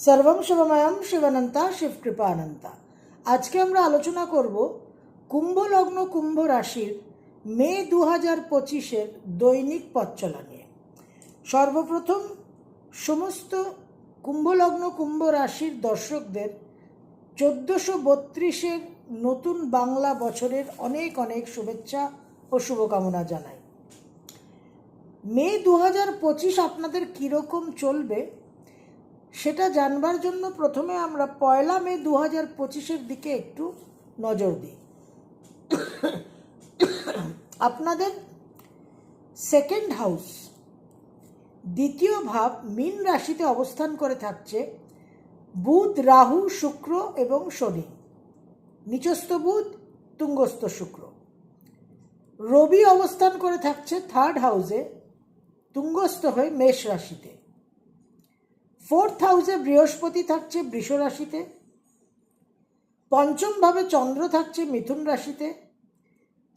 সর্বম শিবময়ম শিবানন্তা শিবকৃপানন্তা আজকে আমরা আলোচনা করব কুম্ভ লগ্ন কুম্ভ রাশির মে দু হাজার পঁচিশের দৈনিক পথচলা নিয়ে। সর্বপ্রথম সমস্ত কুম্ভলগ্ন কুম্ভ রাশির দর্শকদের চোদ্দোশো বত্রিশের নতুন বাংলা বছরের অনেক অনেক শুভেচ্ছা ও শুভকামনা জানাই। মে দু হাজার পঁচিশ আপনাদের কীরকম চলবে সেটা জানবার জন্য প্রথমে আমরা পয়লা মে দু হাজার পঁচিশের দিকে একটু নজর দিই। আপনাদের সেকেন্ড হাউস দ্বিতীয় ভাব মীন রাশিতে অবস্থান করে থাকছে বুধ, রাহু, শুক্র এবং শনি। নিচস্থ বুধ, তুঙ্গস্থ শুক্র। রবি অবস্থান করে থাকছে থার্ড হাউসে তুঙ্গস্থ হয়ে মেষ রাশিতে। ফোর্থ হাউসে বৃহস্পতি থাকছে বৃষ রাশিতে, পঞ্চম ভাবে চন্দ্র থাকছে মিথুন রাশিতে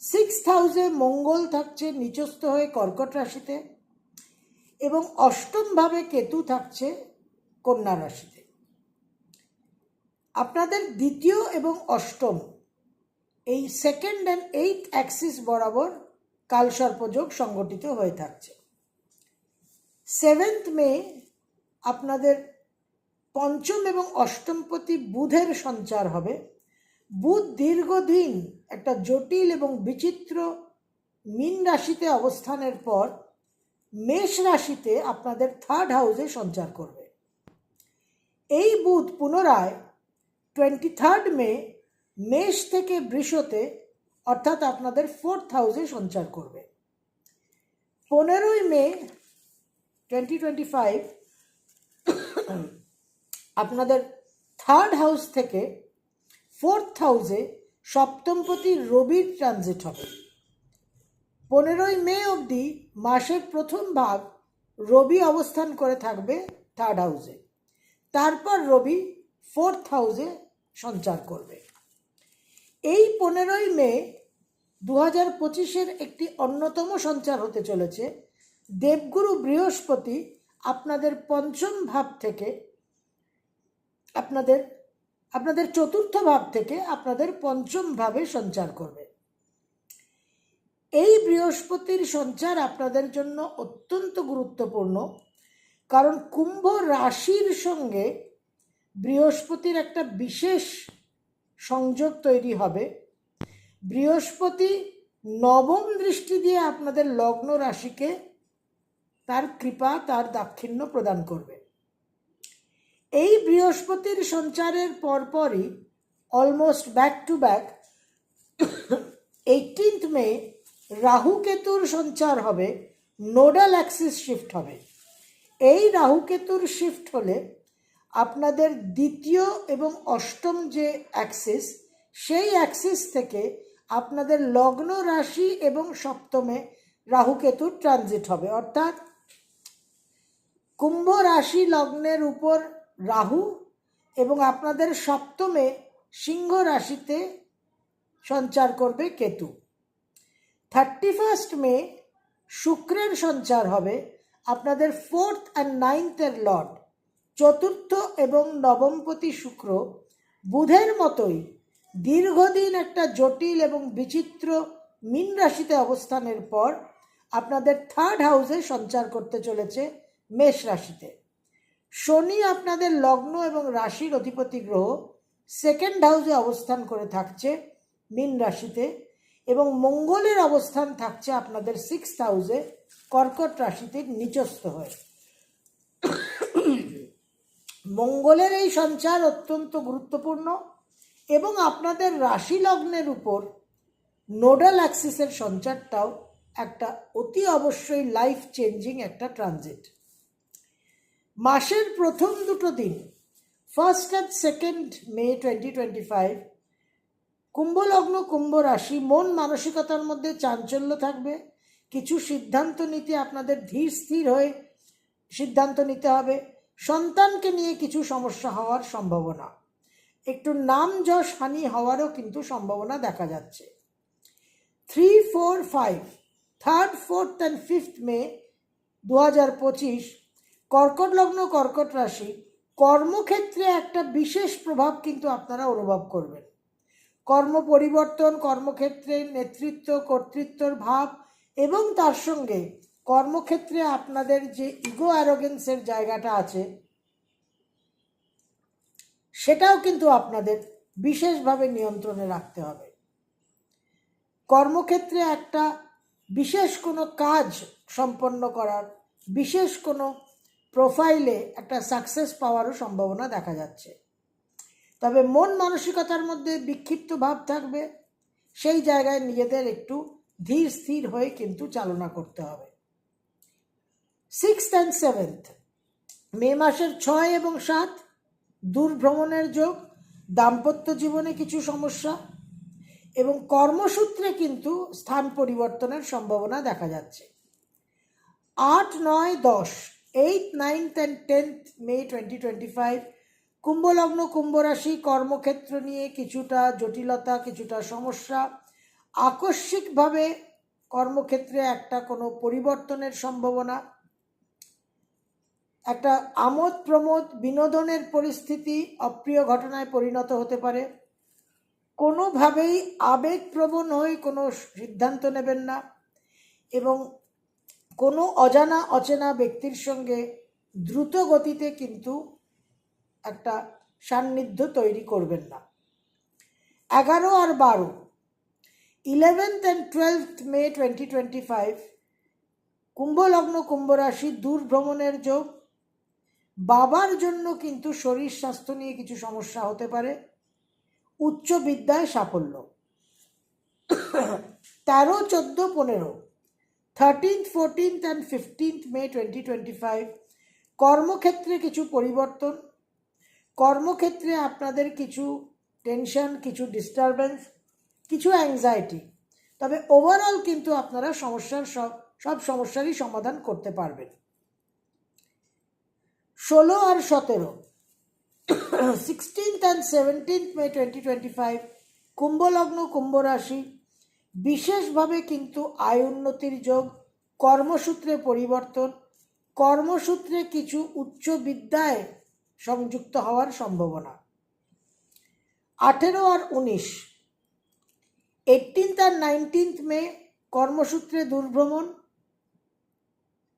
সিক্স হাউসে মঙ্গল থাকছে নিচস্থ হয়ে কর্কট রাশিতে এবং অষ্টম ভাবে কেতু থাকছে কন্যা রাশিতে। আপনাদের দ্বিতীয় এবং অষ্টম এই সেকেন্ড অ্যান্ড এইট অ্যাক্সিস বরাবর কালসর্পযোগ সংগঠিত হয়ে থাকছে। সেভেন্থ মে আপনাদের পঞ্চম এবং অষ্টমপতি বুধের সঞ্চার হবে। বুধ দীর্ঘদিন একটা জটিল এবং বিচিত্র মীন রাশিতে অবস্থানের পর মেষ রাশিতে আপনাদের থার্ড হাউসে সঞ্চার করবে। এই বুধ পুনরায় টোয়েন্টি থার্ড মে মেষ থেকে বৃষতে অর্থাৎ আপনাদের ফোর্থ হাউসে সঞ্চার করবে। পনেরোই মে টোয়েন্টি টোয়েন্টি ফাইভ আপনাদের থার্ড হাউস থেকে ফোর্থ হাউসে সপ্তমপতি রবির ট্রানজিট হবে। পনেরোই মে অবধি মাসের প্রথম ভাগ রবি অবস্থান করে থাকবে থার্ড হাউসে তারপর রবি ফোর্থ হাউসে সঞ্চার করবে। এই পনেরোই মে দু হাজার পঁচিশের একটি অন্যতম সঞ্চার হতে চলেছে দেবগুরু বৃহস্পতি আপনাদের পঞ্চম ভাব থেকে আপনাদের আপনাদের চতুর্থ ভাব থেকে আপনাদের পঞ্চম ভাবে সঞ্চার করবে। এই বৃহস্পতির সঞ্চার আপনাদের জন্য অত্যন্ত গুরুত্বপূর্ণ, কারণ কুম্ভ রাশির সঙ্গে বৃহস্পতির একটা বিশেষ সংযোগ তৈরি হবে। বৃহস্পতি নবম দৃষ্টি দিয়ে আপনাদের লগ্ন রাশিকে তার কৃপা তার দাক্ষিণ্য প্রদান করবে। এই বৃহস্পতির সঞ্চারের পরপরই almost back to back eighteenth May Rahu কেতুর সঞ্চার হবে নোডাল অ্যাক্সিস শিফট হবে। এই রাহু কেতুর শিফট হলে আপনাদের দ্বিতীয় এবং অষ্টম যে অ্যাক্সিস সেই অ্যাক্সিস থেকে আপনাদের লগ্ন রাশি এবং সপ্তমে রাহু কেতুর ট্রানজিট হবে। অর্থাৎ কুম্ভ রাশি লগ্নের উপর রাহু এবং আপনাদের সপ্তমে সিংহ রাশিতে সঞ্চার করবে কেতু। থার্টি ফার্স্ট মে শুক্রের সঞ্চার হবে আপনাদের ফোর্থ অ্যান্ড নাইনথের লর্ড। চতুর্থ এবং নবমপতি শুক্র বুধের মতোই দীর্ঘদিন একটা জটিল এবং বিচিত্র মীন রাশিতে অবস্থানের পর আপনাদের থার্ড হাউসে সঞ্চার করতে চলেছে মেষ রাশিতে। শনি আপনাদের লগ্ন এবং রাশির অধিপতি গ্রহ সেকেন্ড হাউসে অবস্থান করে থাকছে মীন রাশিতে এবং মঙ্গলের অবস্থান থাকছে আপনাদের সিক্স হাউসে কর্কট রাশিতে নিচস্থ হয়ে। মঙ্গলের এই সঞ্চার অত্যন্ত গুরুত্বপূর্ণ এবং আপনাদের রাশি লগ্নের উপর নোডাল অ্যাক্সিসের সঞ্চারটাও একটা অতি অবশ্যই লাইফ চেঞ্জিং একটা ট্রানজিট মাসের প্রথম দুটো দিন first and second May twenty twenty five কুম্ভলগ্ন কুম্ভ রাশি, মন মানসিকতার মধ্যে চাঞ্চল্য থাকবে। কিছু সিদ্ধান্ত নিতে আপনাদের ধীর স্থির হয়ে সিদ্ধান্ত নিতে হবে। সন্তানকে নিয়ে কিছু সমস্যা হওয়ার সম্ভাবনা। একটু নাম যশ হানি হওয়ারও কিন্তু সম্ভাবনা দেখা যাচ্ছে। Three four five third fourth and fifth May দু হাজার পঁচিশ কর্কট লগ্ন, কর্কট রাশি, কর্মক্ষেত্রে একটা বিশেষ প্রভাব কিন্তু আপনারা অনুভব করবেন। কর্ম পরিবর্তন, কর্মক্ষেত্রে নেতৃত্ব, কর্তৃত্বর ভাব এবং তার সঙ্গে কর্মক্ষেত্রে আপনাদের যে ইগো অ্যারোগেন্সের জায়গাটা আছে, সেটাও কিন্তু আপনাদের বিশেষভাবে নিয়ন্ত্রণে রাখতে হবে। কর্মক্ষেত্রে একটা বিশেষ কোনো কাজ সম্পন্ন করার, বিশেষ কোনো প্রোফাইলে একটা সাকসেস পাওয়ারও সম্ভাবনা দেখা যাচ্ছে। তবে মন মানসিকতার মধ্যে বিক্ষিপ্ত ভাব থাকবে। সেই জায়গায় নিজেদের একটু ধীর স্থির হয়ে কিন্তু চালনা করতে হবে। সিক্সথ অ্যান্ড সেভেন্থ মে মাসের ছয় এবং সাত দূর ভ্রমণের যোগ, দাম্পত্য জীবনে কিছু সমস্যা এবং কর্মসূত্রে কিন্তু স্থান পরিবর্তনের সম্ভাবনা দেখা যাচ্ছে। আট, নয়, দশ eight ninth and tenth May twenty twenty five কুম্ভলগ্ন কুম্ভ রাশি কর্মক্ষেত্র নিয়ে কিছুটা জটিলতা, কিছুটা সমস্যা। আকস্মিকভাবে কর্মক্ষেত্রে একটা কোনো পরিবর্তনের সম্ভাবনা, একটা আমোদ প্রমোদ বিনোদনের পরিস্থিতি অপ্রিয় ঘটনায় পরিণত হতে পারে। কোনোভাবেই আবেগপ্রবণ হয়ে কোনো সিদ্ধান্ত নেবেন না। এবং কোনো অজানা অচেনা ব্যক্তির সঙ্গে দ্রুত গতিতে কিন্তু একটা সান্নিধ্য তৈরি করবেন না। এগারো আর বারো eleventh and twelfth May twenty twenty five কুম্ভলগ্ন কুম্ভ রাশি দূর ভ্রমণের যোগ। বাবার জন্য কিন্তু শরীর স্বাস্থ্য নিয়ে কিছু সমস্যা হতে পারে। উচ্চ বিদ্যায় সাফল্য। তেরো, চোদ্দ, পনেরো thirteenth fourteenth and fifteenth May twenty twenty five কর্মক্ষেত্রে কিছু পরিবর্তন, কর্মক্ষেত্রে আপনাদের কিছু টেনশন কিছু ডিস্টারবেন্স কিছু অ্যাংজাইটি তবে ওভারঅল কিন্তু আপনারা সমস্যার সব সব সমস্যারই সমাধান করতে পারবেন। ষোলো আর সতেরো sixteenth and seventeenth May twenty twenty five কুম্ভলগ্ন কুম্ভ রাশি বিশেষভাবে কিন্তু আয় উন্নতির যোগ, কর্মসূত্রে পরিবর্তন, কর্মসূত্রে কিছু উচ্চ বিদ্যায় সংযুক্ত হওয়ার সম্ভাবনা। আঠেরো আর উনিশ এইটিন্থ আর নাইনটিন্থ মে কর্মসূত্রে দুর্ভ্রমণ,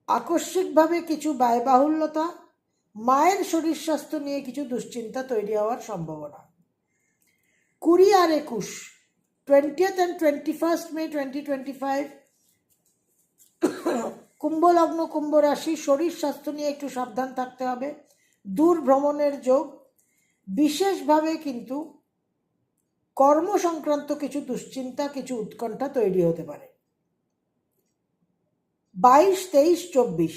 আকস্মিকভাবে কিছু ব্যয়বাহুল্যতা, মায়ের শরীর স্বাস্থ্য নিয়ে কিছু দুশ্চিন্তা তৈরি হওয়ার সম্ভাবনা। কুড়ি আর একুশ twentieth and twenty first May twenty twenty five কুম্ভলগ্ন কুম্ভ রাশি, শরীর স্বাস্থ্য নিয়ে একটু সাবধান থাকতে হবে। দূর ভ্রমণের যোগ। বিশেষভাবে কিন্তু কর্ম সংক্রান্ত কিছু দুশ্চিন্তা, কিছু উৎকণ্ঠা তৈরি হতে পারে। বাইশ, তেইশ, চব্বিশ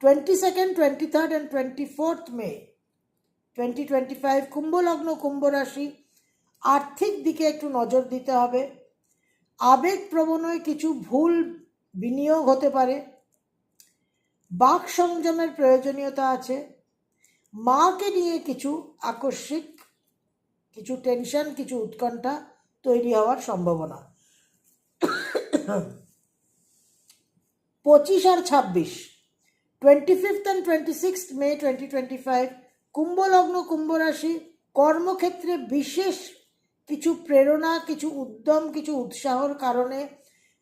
twenty second twenty third and twenty fourth May twenty twenty five কুম্ভলগ্ন কুম্ভ রাশি আর্থিক দিকে একটু নজর দিতে হবে। আবেগ প্রবণয় কিছু ভুল বিনিয়োগ হতে পারে। বাক সংযমের প্রয়োজনীয়তা আছে। মাকে নিয়ে কিছু আকস্মিক, কিছু টেনশন, কিছু উৎকণ্ঠা তৈরি হওয়ার সম্ভাবনা। পঁচিশ আর ছাব্বিশ twenty fifth and twenty sixth May twenty twenty five কুম্ভলগ্ন কুম্ভ রাশি, কর্মক্ষেত্রে বিশেষ কিছু প্রেরণা, কিছু উদ্যম, কিছু উৎসাহর কারণে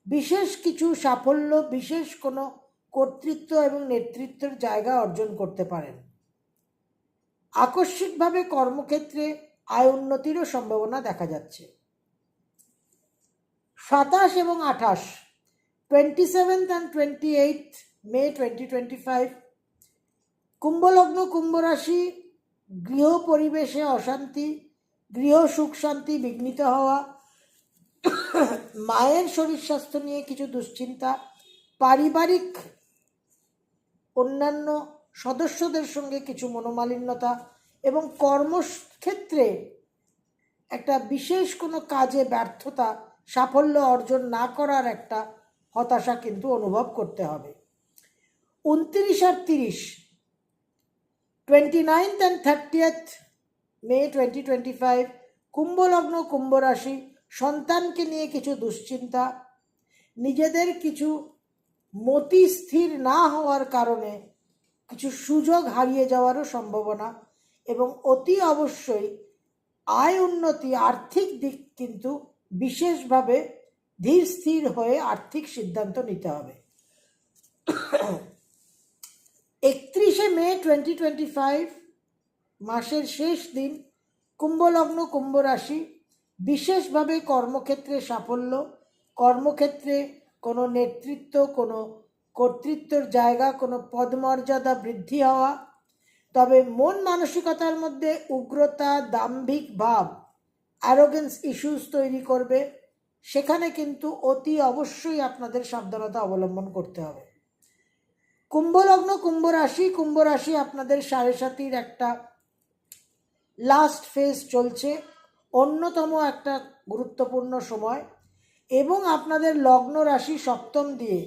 বিশেষ কিছু সাফল্য, বিশেষ কোনো কর্তৃত্ব এবং নেতৃত্বের জায়গা অর্জন করতে পারেন। আকস্মিকভাবে কর্মক্ষেত্রে আয় উন্নতিরও সম্ভাবনা দেখা যাচ্ছে। সাতাশ এবং আঠাশ twenty seventh and twenty eight May twenty twenty five কুম্ভলগ্ন কুম্ভ রাশি গৃহ পরিবেশে অশান্তি গৃহ সুখ শান্তি, বিঘ্নিত হওয়া, মায়ের শরীর স্বাস্থ্য নিয়ে কিছু দুশ্চিন্তা, পারিবারিক অন্যান্য সদস্যদের সঙ্গে কিছু মনোমালিন্যতা এবং কর্মক্ষেত্রে একটা বিশেষ কোনো কাজে ব্যর্থতা, সাফল্য অর্জন না করার একটা হতাশা কিন্তু অনুভব করতে হবে। উনত্রিশ আর তিরিশ twenty ninth and thirtieth May twenty twenty five কুম্ভলগ্ন কুম্ভ রাশি সন্তানকে নিয়ে কিছু দুশ্চিন্তা, নিজেদের কিছু মতি স্থির না হওয়ার কারণে কিছু সুযোগ হারিয়ে যাওয়ারও সম্ভাবনা এবং অতি অবশ্যই আয় উন্নতি, আর্থিক দিক কিন্তু বিশেষভাবে ধীর স্থির হয়ে আর্থিক সিদ্ধান্ত নিতে হবে। একত্রিশে মে টোয়েন্টি টোয়েন্টি ফাইভ মাসের শেষ দিন কুম্ভলগ্ন কুম্ভ রাশি বিশেষভাবে কর্মক্ষেত্রে সাফল্য, কর্মক্ষেত্রে কোনো নেতৃত্ব, কোনো কর্তৃত্বর জায়গা, কোনো পদমর্যাদা বৃদ্ধি হওয়া, তবে মন মানসিকতার মধ্যে উগ্রতা, দাম্ভিক ভাব অ্যারোগেন্স ইস্যুস তৈরি করবে। সেখানে কিন্তু অতি অবশ্যই আপনাদের সাবধানতা অবলম্বন করতে হবে। কুম্ভলগ্ন কুম্ভ রাশি কুম্ভ রাশি আপনাদের সাড়ে সাতির একটা লাস্ট ফেজ চলছে, অন্যতম একটা গুরুত্বপূর্ণ সময়, এবং আপনাদের লগ্ন রাশি সপ্তম দিয়ে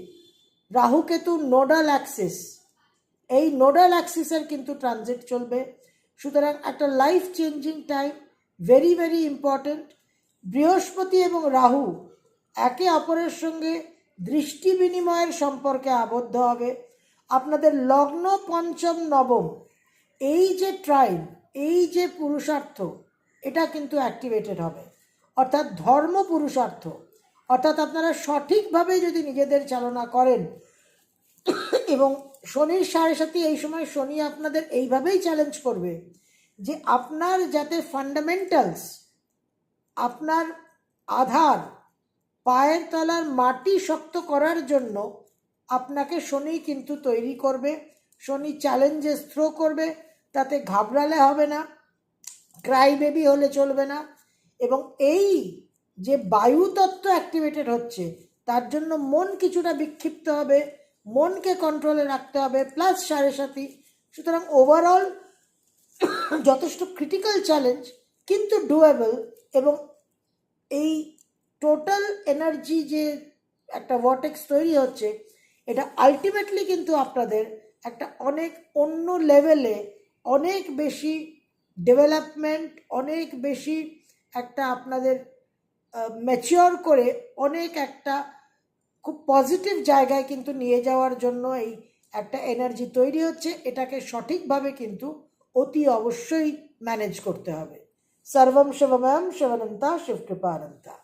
রাহুকেতু নোডাল অ্যাক্সিস। এই নোডাল অ্যাক্সিসের কিন্তু ট্রানজিট চলবে। সুতরাং একটা life changing time very very important Brihaspati এবং রাহু একে অপরের সঙ্গে দৃষ্টি বিনিময়ের সম্পর্কে আবদ্ধ হবে। আপনাদের লগ্ন পঞ্চম, নবম, এই যে ট্রাইব এই যে পুরুষার্থ, এটা কিন্তু অ্যাক্টিভেটেড হবে। অর্থাৎ ধর্ম পুরুষার্থ। অর্থাৎ আপনারা সঠিকভাবে যদি নিজেদের চালনা করেন, এবং শনির সাড়ে সাথে এই সময় শনি আপনাদের এইভাবেই চ্যালেঞ্জ করবে যে আপনার যাতে ফান্ডামেন্টালস আপনার আধার, পায়ের তলার মাটি শক্ত করার জন্য আপনাকে শনি কিন্তু তৈরি করবে, শনি চ্যালেঞ্জেস থ্রো করবে তাতে ঘাবড়ালে হবে না ক্রাই বেবি হলে চলবে না এবং এই যে বায়ুতত্ত্ব অ্যাক্টিভেটেড হচ্ছে, তার জন্য মন কিছুটা বিক্ষিপ্ত হবে, মনকে কন্ট্রোলে রাখতে হবে প্লাস সাড়ে সাথী সুতরাং ওভারঅল যথেষ্ট ক্রিটিক্যাল চ্যালেঞ্জ কিন্তু ডুয়েবল এবং এই টোটাল এনার্জি যে একটা ওয়াটেক্স তৈরি হচ্ছে, এটা আলটিমেটলি কিন্তু আপনাদের একটা অনেক অন্য লেভেলে অনেক বেশি ডেভেলপমেন্ট অনেক বেশি একটা আপনাদের ম্যাচিওর করে অনেক একটা খুব পজিটিভ জায়গায় কিন্তু নিয়ে যাওয়ার জন্য এই একটা এনার্জি তৈরি হচ্ছে। এটাকে সঠিকভাবে কিন্তু অতি অবশ্যই ম্যানেজ করতে হবে। সর্বম শিবময়ম শিবানন্তা শিবকৃপানন্তা।